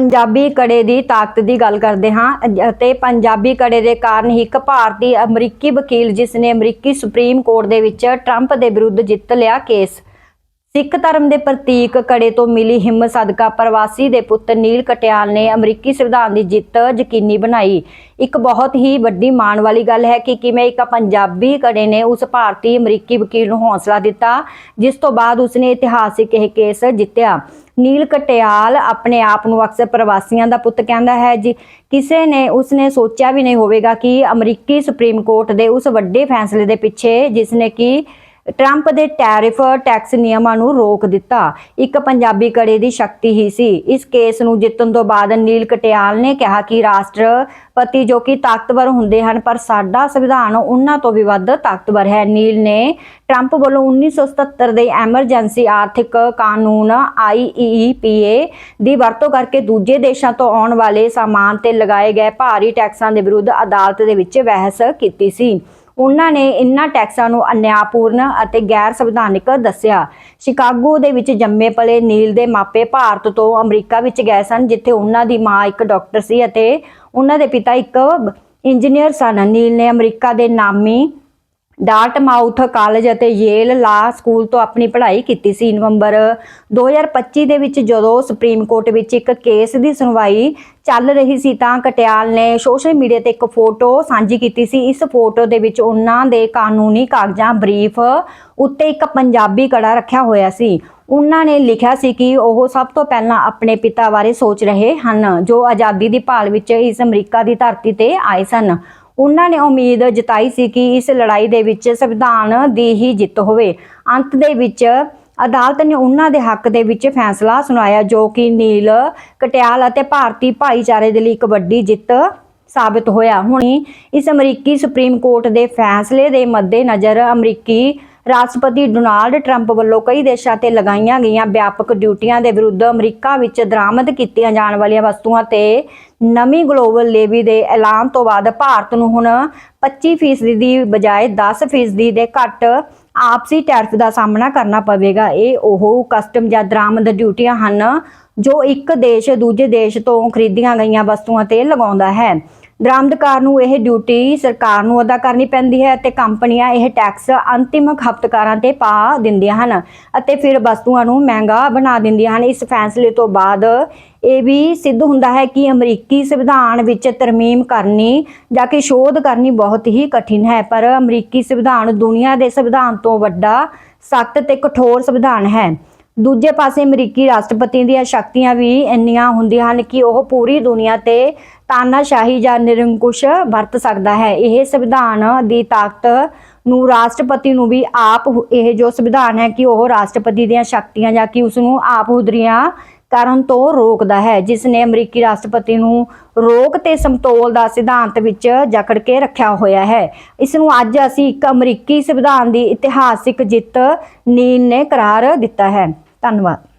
ਪੰਜਾਬੀ ਕੜੇ ਦੀ ਤਾਕਤ ਦੀ ਗੱਲ ਕਰਦੇ ਹਾਂ, ਅਤੇ ਪੰਜਾਬੀ ਕੜੇ ਦੇ ਕਾਰਨ ਹੀ ਇੱਕ ਭਾਰਤੀ ਅਮਰੀਕੀ ਵਕੀਲ ਜਿਸ ਨੇ ਅਮਰੀਕੀ ਸੁਪਰੀਮ ਕੋਰਟ ਦੇ ਵਿੱਚ ਟਰੰਪ ਦੇ ਵਿਰੁੱਧ ਜਿੱਤ ਲਿਆ ਕੇਸ। ਸਿੱਖ ਧਰਮ ਦੇ ਪ੍ਰਤੀਕ ਕੜੇ ਤੋਂ ਮਿਲੀ ਹਿੰਮਤ ਸਦਕਾ ਪ੍ਰਵਾਸੀ ਦੇ ਪੁੱਤ ਨੀਲ ਕਟਿਆਲ ਨੇ ਅਮਰੀਕੀ ਸੰਵਿਧਾਨ ਦੀ ਜਿੱਤ ਯਕੀਨੀ ਬਣਾਈ। ਇੱਕ ਬਹੁਤ ਹੀ ਵੱਡੀ ਮਾਣ ਵਾਲੀ ਗੱਲ ਹੈ ਕਿ ਕਿਵੇਂ ਇੱਕ ਪੰਜਾਬੀ ਕੜੇ ਨੇ ਉਸ ਭਾਰਤੀ ਅਮਰੀਕੀ ਵਕੀਲ ਨੂੰ ਹੌਸਲਾ ਦਿੱਤਾ, ਜਿਸ ਤੋਂ ਬਾਅਦ ਉਸਨੇ ਇਤਿਹਾਸਿਕ ਇਹ ਕੇਸ ਜਿੱਤਿਆ। ਨੀਲ ਕਟਿਆਲ ਆਪਣੇ ਆਪ ਨੂੰ ਅਕਸਰ ਪ੍ਰਵਾਸੀਆਂ ਦਾ ਪੁੱਤ ਕਹਿੰਦਾ ਹੈ ਜੀ। ਕਿਸੇ ਨੇ, ਉਸਨੇ ਸੋਚਿਆ ਵੀ ਨਹੀਂ ਹੋਵੇਗਾ ਕਿ ਅਮਰੀਕੀ ਸੁਪਰੀਮ ਕੋਰਟ ਦੇ ਉਸ ਵੱਡੇ ਫੈਸਲੇ ਦੇ ਪਿੱਛੇ, ਜਿਸਨੇ ਕਿ ਟਰੰਪ ਦੇ ਟੈਰਿਫ ਟੈਕਸ ਨਿਯਮਾਂ ਨੂੰ ਰੋਕ ਦਿੱਤਾ। ਇੱਕ ਪੰਜਾਬੀ ਕੜੇ ਦੀ ਸ਼ਕਤੀ ਹੀ ਸੀ। ਇਸ ਕੇਸ ਨੂੰ ਜਿੱਤਣ ਤੋਂ ਬਾਅਦ ਨੀਲ ਕਟਿਆਲ ਨੇ ਕਿਹਾ ਕਿ ਰਾਸ਼ਟਰਪਤੀ ਜੋ ਕਿ ਤਾਕਤਵਰ ਹੁੰਦੇ ਹਨ, ਪਰ ਸਾਡਾ ਸੰਵਿਧਾਨ ਉਹਨਾਂ ਤੋਂ ਵੀ ਵੱਧ ਤਾਕਤਵਰ ਹੈ। ਨੀਲ ਨੇ ਟਰੰਪ ਵੱਲੋਂ 1977 ਦੇ ਐਮਰਜੈਂਸੀ ਆਰਥਿਕ ਕਾਨੂੰਨ ਆਈਈਪੀਏ ਦੀ ਵਰਤੋਂ ਕਰਕੇ ਦੂਜੇ ਦੇਸ਼ਾਂ ਤੋਂ ਆਉਣ ਵਾਲੇ ਸਾਮਾਨ ਤੇ ਲਗਾਏ ਗਏ ਭਾਰੀ ਟੈਕਸਾਂ ਦੇ ਵਿਰੁੱਧ ਅਦਾਲਤ ਦੇ ਵਿੱਚ ਬਹਿਸ ਕੀਤੀ ਸੀ। ਉਹਨਾਂ ਨੇ ਇਨ੍ਹਾਂ ਟੈਕਸਾਂ ਨੂੰ ਅਨਿਆਪੂਰਨ ਅਤੇ ਗੈਰ ਸੰਵਿਧਾਨਿਕ ਦੱਸਿਆ। ਸ਼ਿਕਾਗੋ ਦੇ ਵਿੱਚ ਜੰਮੇ ਪਲੇ ਨੀਲ ਦੇ ਮਾਪੇ ਭਾਰਤ ਤੋਂ ਅਮਰੀਕਾ ਵਿੱਚ ਗਏ ਸਨ, ਜਿੱਥੇ ਉਹਨਾਂ ਦੀ ਮਾਂ ਇੱਕ ਡਾਕਟਰ ਸੀ ਅਤੇ ਉਹਨਾਂ ਦੇ ਪਿਤਾ ਇੱਕ ਇੰਜੀਨੀਅਰ ਸਨ। ਨੀਲ ਨੇ ਅਮਰੀਕਾ ਦੇ ਨਾਮੀ ਡਾਰਟਮਾਊਥ ਕਾਲਜ ਅਤੇ ਯੇਲ ਲਾ ਸਕੂਲ ਤੋਂ ਆਪਣੀ ਪੜ੍ਹਾਈ ਕੀਤੀ ਸੀ। ਨਵੰਬਰ 2025 ਦੇ ਵਿੱਚ ਜਦੋਂ ਸੁਪਰੀਮ ਕੋਰਟ ਵਿੱਚ ਇੱਕ ਕੇਸ ਦੀ ਸੁਣਵਾਈ ਚੱਲ ਰਹੀ ਸੀ ਤਾਂ ਕਟਿਆਲ ਨੇ ਸੋਸ਼ਲ ਮੀਡੀਆ ਤੇ ਇੱਕ ਫੋਟੋ ਸਾਂਝੀ ਕੀਤੀ ਸੀ। ਇਸ ਫੋਟੋ ਦੇ ਵਿੱਚ ਉਹਨਾਂ ਦੇ ਕਾਨੂੰਨੀ ਕਾਗਜ਼ਾਂ, ਬਰੀਫ ਉੱਤੇ ਇੱਕ ਪੰਜਾਬੀ ਕੜਾ ਰੱਖਿਆ ਹੋਇਆ ਸੀ। ਉਹਨਾਂ ਨੇ ਲਿਖਿਆ ਸੀ ਕਿ ਉਹ ਸਭ ਤੋਂ ਪਹਿਲਾਂ ਆਪਣੇ ਪਿਤਾ ਬਾਰੇ ਸੋਚ ਰਹੇ ਹਨ, ਜੋ ਆਜ਼ਾਦੀ ਦੀ ਭਾਲ ਵਿੱਚ ਇਸ ਅਮਰੀਕਾ ਦੀ ਧਰਤੀ ਤੇ ਆਏ ਸਨ। ਉਹਨਾਂ ਨੇ ਉਮੀਦ ਜਤਾਈ ਸੀ ਕਿ ਇਸ ਲੜਾਈ ਦੇ ਵਿੱਚ ਸੰਵਿਧਾਨ ਦੀ ਹੀ ਜਿੱਤ ਹੋਵੇ। ਅੰਤ ਦੇ ਵਿੱਚ ਅਦਾਲਤ ਨੇ ਉਹਨਾਂ ਦੇ ਹੱਕ ਦੇ ਵਿੱਚ ਫੈਸਲਾ ਸੁਣਾਇਆ, ਜੋ ਕਿ ਨੀਲ ਕਟਿਆਲ ਅਤੇ ਭਾਰਤੀ ਭਾਈਚਾਰੇ ਦੇ ਲਈ ਇੱਕ ਵੱਡੀ ਜਿੱਤ ਸਾਬਤ ਹੋਇਆ। ਹੁਣ ਇਸ ਅਮਰੀਕੀ ਸੁਪਰੀਮ ਕੋਰਟ ਦੇ ਫੈਸਲੇ ਦੇ ਮੱਦੇਨਜ਼ਰ ਅਮਰੀਕੀ ਰਾਸ਼ਟਰਪਤੀ ਡੋਨਾਲਡ ਟਰੰਪ ਵੱਲੋਂ ਕਈ ਦੇਸ਼ਾਂ ਤੇ ਲਗਾਈਆਂ ਗਈਆਂ ਵਿਆਪਕ ਡਿਊਟੀਆਂ ਦੇ ਵਿਰੁੱਧ ਅਮਰੀਕਾ ਵਿੱਚ ਦਰਾਮਦ ਕੀਤੀਆਂ ਜਾਣ ਵਾਲੀਆਂ ਵਸਤੂਆਂ ਤੇ ਨਵੀਂ ਗਲੋਬਲ ਲੇਵੀ ਦੇ ਐਲਾਨ ਤੋਂ ਬਾਅਦ ਭਾਰਤ ਨੂੰ ਹੁਣ 25% ਦੀ ਬਜਾਏ 10% ਦੇ ਘੱਟ ਆਪਸੀ ਟੈਰਿਫ ਦਾ ਸਾਹਮਣਾ ਕਰਨਾ ਪਵੇਗਾ। ਇਹ ਉਹ ਕਸਟਮ ਜਾਂ ਦਰਾਮਦ ਡਿਊਟੀਆਂ ਹਨ ਜੋ ਇੱਕ ਦੇਸ਼ ਦੂਜੇ ਦੇਸ਼ ਤੋਂ ਖਰੀਦੀਆਂ ਗਈਆਂ ਵਸਤੂਆਂ ਤੇ ਲਗਾਉਂਦਾ ਹੈ। ਦਰਾਮਦਕਾਰ ਨੂੰ ਇਹ ਡਿਊਟੀ ਸਰਕਾਰ ਨੂੰ ਅਦਾ ਕਰਨੀ ਪੈਂਦੀ ਹੈ ਅਤੇ ਕੰਪਨੀਆਂ ਇਹ ਟੈਕਸ ਅੰਤਿਮ ਖਪਤਕਾਰਾਂ ਤੇ ਪਾ ਦਿੰਦੀਆਂ ਹਨ ਅਤੇ ਫਿਰ ਵਸਤੂਆਂ ਨੂੰ ਮਹਿੰਗਾ ਬਣਾ ਦਿੰਦੀਆਂ ਹਨ। ਇਸ ਫੈਸਲੇ ਤੋਂ ਬਾਅਦ ਇਹ ਵੀ ਸਿੱਧ ਹੁੰਦਾ ਹੈ ਕਿ ਅਮਰੀਕੀ ਸੰਵਿਧਾਨ ਵਿੱਚ ਤਰਮੀਮ ਕਰਨੀ ਜਾਂ ਕਿ ਸ਼ੋਧ ਕਰਨੀ ਬਹੁਤ ਹੀ ਕਠਿਨ ਹੈ, ਪਰ ਅਮਰੀਕੀ ਸੰਵਿਧਾਨ ਦੁਨੀਆ ਦੇ ਸੰਵਿਧਾਨ ਤੋਂ ਵੱਡਾ, ਸਖਤ ਤੇ ਕਠੋਰ ਸੰਵਿਧਾਨ ਹੈ। ਦੂਜੇ ਪਾਸੇ ਅਮਰੀਕੀ ਰਾਸ਼ਟਰਪਤੀ ਦੀਆਂ ਸ਼ਕਤੀਆਂ ਵੀ ਇੰਨੀਆਂ ਹੁੰਦੀਆਂ ਹਨ ਕਿ ਉਹ ਪੂਰੀ ਦੁਨੀਆ ਤੇ ਤਾਨਾਸ਼ਾਹੀ ਜਾਂ ਨਿਰੰਕੁਸ਼ ਵਰਤ ਸਕਦਾ ਹੈ। ਇਹ ਸੰਵਿਧਾਨ ਦੀ ਤਾਕਤ ਨੂੰ ਰਾਸ਼ਟਰਪਤੀ ਨੂੰ ਵੀ ਆਪ ਇਹ ਜੋ ਸੰਵਿਧਾਨ ਹੈ ਕਿ ਉਹ ਰਾਸ਼ਟਰਪਤੀ ਦੀਆਂ ਸ਼ਕਤੀਆਂ ਜਾਂ ਕਿ ਉਸ ਨੂੰ ਆਪ ਹੁਦਰੀਆਂ ਕਰਨ ਤੋਂ ਰੋਕਦਾ ਹੈ, ਜਿਸ ਨੇ ਅਮਰੀਕੀ ਰਾਸ਼ਟਰਪਤੀ ਨੂੰ ਰੋਕ ਤੇ ਸਮਤੋਲ ਦਾ ਸਿਧਾਂਤ ਵਿੱਚ ਜਕੜ ਕੇ ਰੱਖਿਆ ਹੋਇਆ ਹੈ। ਇਸ ਨੂੰ ਅੱਜ ਅਸੀਂ ਇੱਕ ਅਮਰੀਕੀ ਸੰਵਿਧਾਨ ਦੀ ਇਤਿਹਾਸਿਕ ਜਿੱਤ ਨੀਲ ਨੇ ਕਰਾਰ ਦਿੱਤਾ ਹੈ। ਧੰਨਵਾਦ।